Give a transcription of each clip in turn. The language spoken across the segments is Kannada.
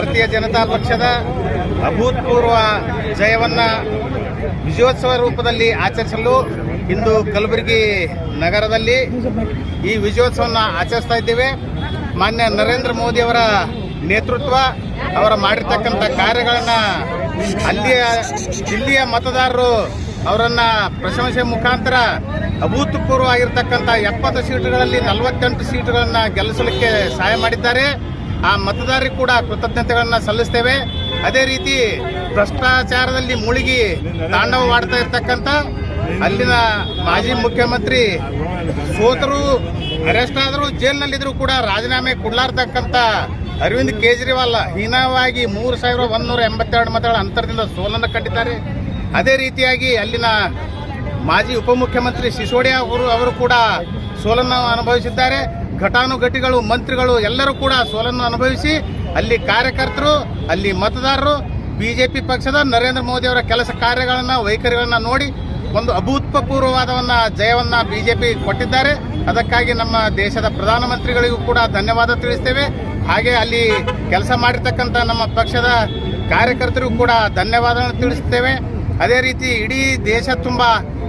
ಭಾರತೀಯ ಜನತಾ ಪಕ್ಷದ ಅಭೂತಪೂರ್ವ ಜಯವನ್ನು ವಿಜಯೋತ್ಸವ ರೂಪದಲ್ಲಿ ಆಚರಿಸಲು ಇಂದು ಕಲಬುರಗಿ ನಗರದಲ್ಲಿ ಈ ವಿಜಯೋತ್ಸವವನ್ನು ಆಚರಿಸ್ತಾ ಇದ್ದೇವೆ. ಮಾನ್ಯ ನರೇಂದ್ರ ಮೋದಿಯವರ ನೇತೃತ್ವ ಅವರ ಮಾಡಿರ್ತಕ್ಕಂಥ ಕಾರ್ಯಗಳನ್ನು ಅಲ್ಲಿಯ ದಿಲ್ಲಿಯ ಮತದಾರರು ಅವರನ್ನು ಪ್ರಶಂಸೆ ಮುಖಾಂತರ ಅಭೂತಪೂರ್ವ ಆಗಿರ್ತಕ್ಕಂಥ ಎಪ್ಪತ್ತು ಸೀಟುಗಳಲ್ಲಿ ನಲವತ್ತೆಂಟು ಸೀಟುಗಳನ್ನು ಗೆಲ್ಲಿಸಲಿಕ್ಕೆ ಸಹಾಯ ಮಾಡಿದ್ದಾರೆ. ಆ ಮತದಾರರಿಗೆ ಕೂಡ ಕೃತಜ್ಞತೆಗಳನ್ನ ಸಲ್ಲಿಸ್ತೇವೆ. ಅದೇ ರೀತಿ ಭ್ರಷ್ಟಾಚಾರದಲ್ಲಿ ಮುಳುಗಿ ತಾಂಡವವಾಡ್ತಾ ಇರ್ತಕ್ಕಂಥ ಅಲ್ಲಿನ ಮಾಜಿ ಮುಖ್ಯಮಂತ್ರಿ ಸೋತರು ಅರೆಸ್ಟ್ ಆದರೂ ಜೈಲಿನಲ್ಲಿದ್ರು ಕೂಡ ರಾಜೀನಾಮೆ ಕೊಡ್ಲಾರ್ತಕ್ಕಂಥ ಅರವಿಂದ್ ಕೇಜ್ರಿವಾಲ್ ಹೀನವಾಗಿ ಮೂರು ಸಾವಿರ ಒಂದೂರ ಎಂಬತ್ತೆರಡು ಮತಗಳ ಅಂತರದಿಂದ ಸೋಲನ್ನು ಕಂಡಿದ್ದಾರೆ. ಅದೇ ರೀತಿಯಾಗಿ ಅಲ್ಲಿನ ಮಾಜಿ ಉಪಮುಖ್ಯಮಂತ್ರಿ ಸಿಸೋಡಿಯಾ ಅವರು ಅವರು ಕೂಡ ಸೋಲನ್ನು ಅನುಭವಿಸಿದ್ದಾರೆ. ಘಟಾನುಘಟಿಗಳು, ಮಂತ್ರಿಗಳು ಎಲ್ಲರೂ ಕೂಡ ಸೋಲನ್ನು ಅನುಭವಿಸಿ ಅಲ್ಲಿ ಕಾರ್ಯಕರ್ತರು, ಅಲ್ಲಿ ಮತದಾರರು, ಬಿಜೆಪಿ ಪಕ್ಷದ ನರೇಂದ್ರ ಮೋದಿ ಅವರ ಕೆಲಸ ಕಾರ್ಯಗಳನ್ನು, ವೈಖರಿಗಳನ್ನು ನೋಡಿ ಒಂದು ಅಭೂತಪೂರ್ವವಾದವನ್ನ, ಜಯವನ್ನ ಬಿಜೆಪಿ ಕೊಟ್ಟಿದ್ದಾರೆ. ಅದಕ್ಕಾಗಿ ನಮ್ಮ ದೇಶದ ಪ್ರಧಾನಮಂತ್ರಿಗಳಿಗೂ ಕೂಡ ಧನ್ಯವಾದ ತಿಳಿಸ್ತೇವೆ. ಹಾಗೆ ಅಲ್ಲಿ ಕೆಲಸ ಮಾಡಿರ್ತಕ್ಕಂಥ ನಮ್ಮ ಪಕ್ಷದ ಕಾರ್ಯಕರ್ತರಿಗೂ ಕೂಡ ಧನ್ಯವಾದಗಳನ್ನು ತಿಳಿಸ್ತೇವೆ. ಅದೇ ರೀತಿ ಇಡೀ ದೇಶ ತುಂಬ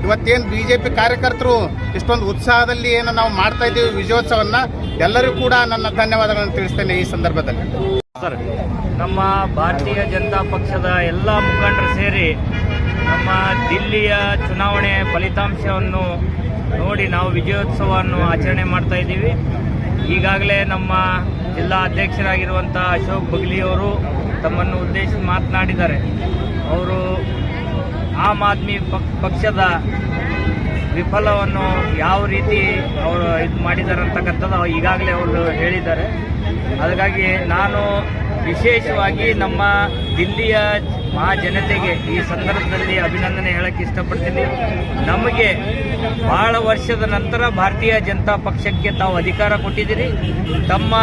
ಇವತ್ತೇನು ಬಿ ಜೆ ಪಿ ಕಾರ್ಯಕರ್ತರು ಇಷ್ಟೊಂದು ಉತ್ಸಾಹದಲ್ಲಿ ಏನು ನಾವು ಮಾಡ್ತಾ ಇದ್ದೀವಿ ವಿಜಯೋತ್ಸವನ್ನ, ಎಲ್ಲರೂ ಕೂಡ ನನ್ನ ಧನ್ಯವಾದಗಳನ್ನು ತಿಳಿಸ್ತೇನೆ ಈ ಸಂದರ್ಭದಲ್ಲಿ. ಸರ್, ನಮ್ಮ ಭಾರತೀಯ ಜನತಾ ಪಕ್ಷದ ಎಲ್ಲ ಮುಖಂಡರು ಸೇರಿ ನಮ್ಮ ದಿಲ್ಲಿಯ ಚುನಾವಣೆ ಫಲಿತಾಂಶವನ್ನು ನೋಡಿ ನಾವು ವಿಜಯೋತ್ಸವವನ್ನು ಆಚರಣೆ ಮಾಡ್ತಾ ಇದ್ದೀವಿ. ಈಗಾಗಲೇ ನಮ್ಮ ಜಿಲ್ಲಾ ಅಧ್ಯಕ್ಷರಾಗಿರುವಂಥ ಅಶೋಕ್ ಬಗ್ಲಿಯವರು ತಮ್ಮನ್ನು ಉದ್ದೇಶಿಸಿ ಮಾತನಾಡಿದ್ದಾರೆ. ಅವರು ಆಮ್ ಆದ್ಮಿ ಪಕ್- ಪಕ್ಷದ ವಿಫಲವನ್ನು ಯಾವ ರೀತಿ ಅವರು ಇದು ಮಾಡಿದ್ದಾರೆ ಅಂತಕ್ಕಂಥದ್ದು ಈಗಾಗಲೇ ಅವರು ಹೇಳಿದ್ದಾರೆ. ಹಾಗಾಗಿ ನಾನು ವಿಶೇಷವಾಗಿ ನಮ್ಮ ದಿಲ್ಲಿಯ ಮಹಾಜನತೆಗೆ ಈ ಸಂದರ್ಭದಲ್ಲಿ ಅಭಿನಂದನೆ ಹೇಳಕ್ಕೆ ಇಷ್ಟಪಡ್ತೀನಿ. ನಮಗೆ ಬಹಳ ವರ್ಷದ ನಂತರ ಭಾರತೀಯ ಜನತಾ ಪಕ್ಷಕ್ಕೆ ತಾವು ಅಧಿಕಾರ ಕೊಟ್ಟಿದ್ದೀರಿ. ತಮ್ಮ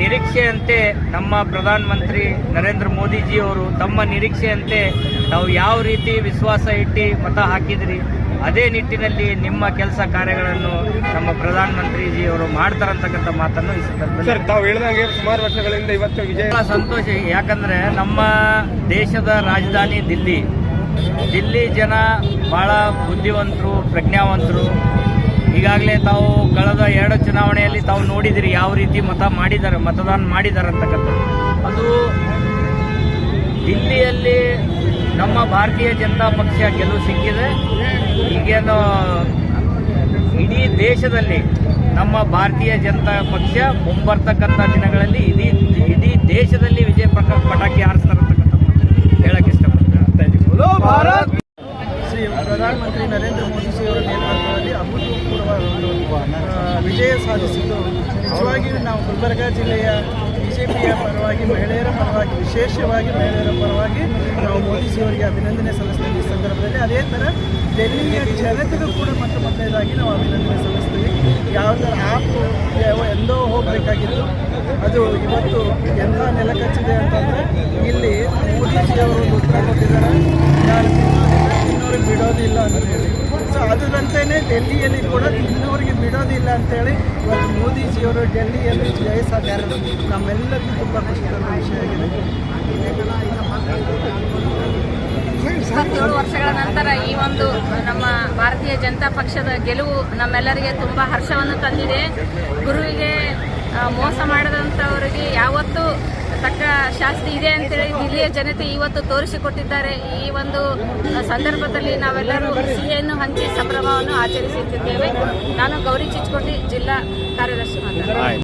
ನಿರೀಕ್ಷೆಯಂತೆ ನಮ್ಮ ಪ್ರಧಾನಮಂತ್ರಿ ನರೇಂದ್ರ ಮೋದಿಜಿಯವರು ತಮ್ಮ ನಿರೀಕ್ಷೆಯಂತೆ ತಾವು ಯಾವ ರೀತಿ ವಿಶ್ವಾಸ ಇಟ್ಟು ಮತ ಹಾಕಿದಿರಿ ಅದೇ ನಿಟ್ಟಿನಲ್ಲಿ ನಿಮ್ಮ ಕೆಲಸ ಕಾರ್ಯಗಳನ್ನು ನಮ್ಮ ಪ್ರಧಾನಮಂತ್ರಿಜಿಯವರು ಮಾಡ್ತಾರಂತಕ್ಕಂಥ ಮಾತನ್ನು ಈ ಸಂದರ್ಭದಲ್ಲಿ ಸರ್ ತಾವು ಹೇಳಿದಂಗೆ ಸುಮಾರು ವರ್ಷಗಳಿಂದ ಇವತ್ತು ವಿಜಯ ಸಂತೋಷ. ಯಾಕಂದ್ರೆ ನಮ್ಮ ದೇಶದ ರಾಜಧಾನಿ ದಿಲ್ಲಿ. ದಿಲ್ಲಿ ಜನ ಬಹಳ ಬುದ್ಧಿವಂತರು ಪ್ರಜ್ಞಾವಂತರು. ಈಗಾಗಲೇ ತಾವು ಕಳೆದ ಎರಡು ಚುನಾವಣೆಯಲ್ಲಿ ತಾವು ನೋಡಿದಿರಿ ಯಾವ ರೀತಿ ಮತ ಮಾಡಿದ್ದಾರೆ ಮತದಾನ ಮಾಡಿದ್ದಾರೆ ಅಂತಕ್ಕಂಥದ್ದು. ಅದು ದಿಲ್ಲಿಯಲ್ಲಿ ನಮ್ಮ ಭಾರತೀಯ ಜನತಾ ಪಕ್ಷ ಗೆಲುವು ಸಿಕ್ಕಿದೆ. ಈಗೇನು ಇಡೀ ದೇಶದಲ್ಲಿ ನಮ್ಮ ಭಾರತೀಯ ಜನತಾ ಪಕ್ಷ ಮುಂಬರ್ತಕ್ಕಂಥ ದಿನಗಳಲ್ಲಿ ಇಡೀ ಇಡೀ ದೇಶದಲ್ಲಿ ವಿಜಯ ಪ್ರಕಾಶ್ ಪಟಾಕಿ ಹಾರಿಸ್ತಾರಂತಕ್ಕಂಥ ಹೇಳಕ್ಕೆ ಇಷ್ಟಪಡ್ತೀನಿ. ಶ್ರೀ ಪ್ರಧಾನಮಂತ್ರಿ ನರೇಂದ್ರ ಮೋದಿಜಿಯವರ ನೇತೃತ್ವದಲ್ಲಿ ಅಭೂತಪೂರ್ವ ವಿಜಯ ಸಾಧಿಸಿದ್ದು. ನಿಜವಾಗಿಯೂ ನಾವು ಗುಲ್ಬರ್ಗಾ ಜಿಲ್ಲೆಯ ಪರವಾಗಿ, ಮಹಿಳೆಯರ ಪರವಾಗಿ, ವಿಶೇಷವಾಗಿ ಮಹಿಳೆಯರ ಪರವಾಗಿ ನಾವು ಮೋದಿಜಿಯವರಿಗೆ ಅಭಿನಂದನೆ ಸಲ್ಲಿಸ್ತೀವಿ ಈ ಸಂದರ್ಭದಲ್ಲಿ. ಅದೇ ಥರ ಡೆಲ್ಲಿಯ ಜನತೆಗೂ ಕೂಡ ಮತ್ತೆ ಮೊದಲನೇದಾಗಿ ನಾವು ಅಭಿನಂದನೆ ಸಲ್ಲಿಸ್ತೀವಿ. ಯಾವುದರ ಆಪ್ ಯಾವ ಎಂದೋ ಹೋಗಬೇಕಾಗಿತ್ತು. ಅದು ಇವತ್ತು ಎಂಥ ನೆಲಕಚ್ಚಿದೆ ಅಂತಂದರೆ ಇಲ್ಲಿ ಮೋದಿಜಿಯವರು ಉತ್ತರ ಕೊಟ್ಟಿದ್ದಾರೆ ಯಾರು ತಿನ್ನೋರಿಗೆ ಬಿಡೋದಿಲ್ಲ ಅಂತ ಹೇಳಿ. ಸೊ ಅದರಂತೆಯೇ ಡೆಲ್ಲಿಯಲ್ಲಿ ಕೂಡ ತಿನ್ನೋರಿಗೆ ಬಿಡೋದಿಲ್ಲ ಅಂತೇಳಿ ಇವತ್ತು ಮೋದಿಜಿಯವರು ಡೆಲ್ಲಿಯಲ್ಲಿ ಜಯ ಸಾಧ್ಯ ನಮ್ಮೆಲ್ಲರಿಗೂ ತುಂಬ ಖುಷಿ ತರುವ ವಿಷಯ ಆಗಿದೆ. ಇಪ್ಪತ್ತೇಳು ವರ್ಷಗಳ ನಂತರ ಈ ಒಂದು ನಮ್ಮ ಭಾರತೀಯ ಜನತಾ ಪಕ್ಷದ ಗೆಲುವು ನಮ್ಮೆಲ್ಲರಿಗೆ ತುಂಬ ಹರ್ಷವನ್ನು ತಂದಿದೆ. ಗುರುವಿಗೆ ಮೋಸ ಮಾಡಿದಂಥವರಿಗೆ ಯಾವತ್ತು ತಕ್ಕ ಶಾಸ್ತಿ ಇದೆ ಅಂತೇಳಿ ಇಲ್ಲಿಯ ಜನತೆ ಇವತ್ತು ತೋರಿಸಿಕೊಟ್ಟಿದ್ದಾರೆ. ಈ ಒಂದು ಸಂದರ್ಭದಲ್ಲಿ ನಾವೆಲ್ಲರೂ ಸಿಹಿಯನ್ನು ಹಂಚಿ ಸಂಭ್ರಮವನ್ನು ಆಚರಿಸುತ್ತಿದ್ದೇವೆ. ನಾನು ಗೌರಿ ಚಿಚ್ಕೋಟಿ, ಜಿಲ್ಲಾ ಕಾರ್ಯದರ್ಶಿ ಮಾತಾಡ್ತೀನಿ.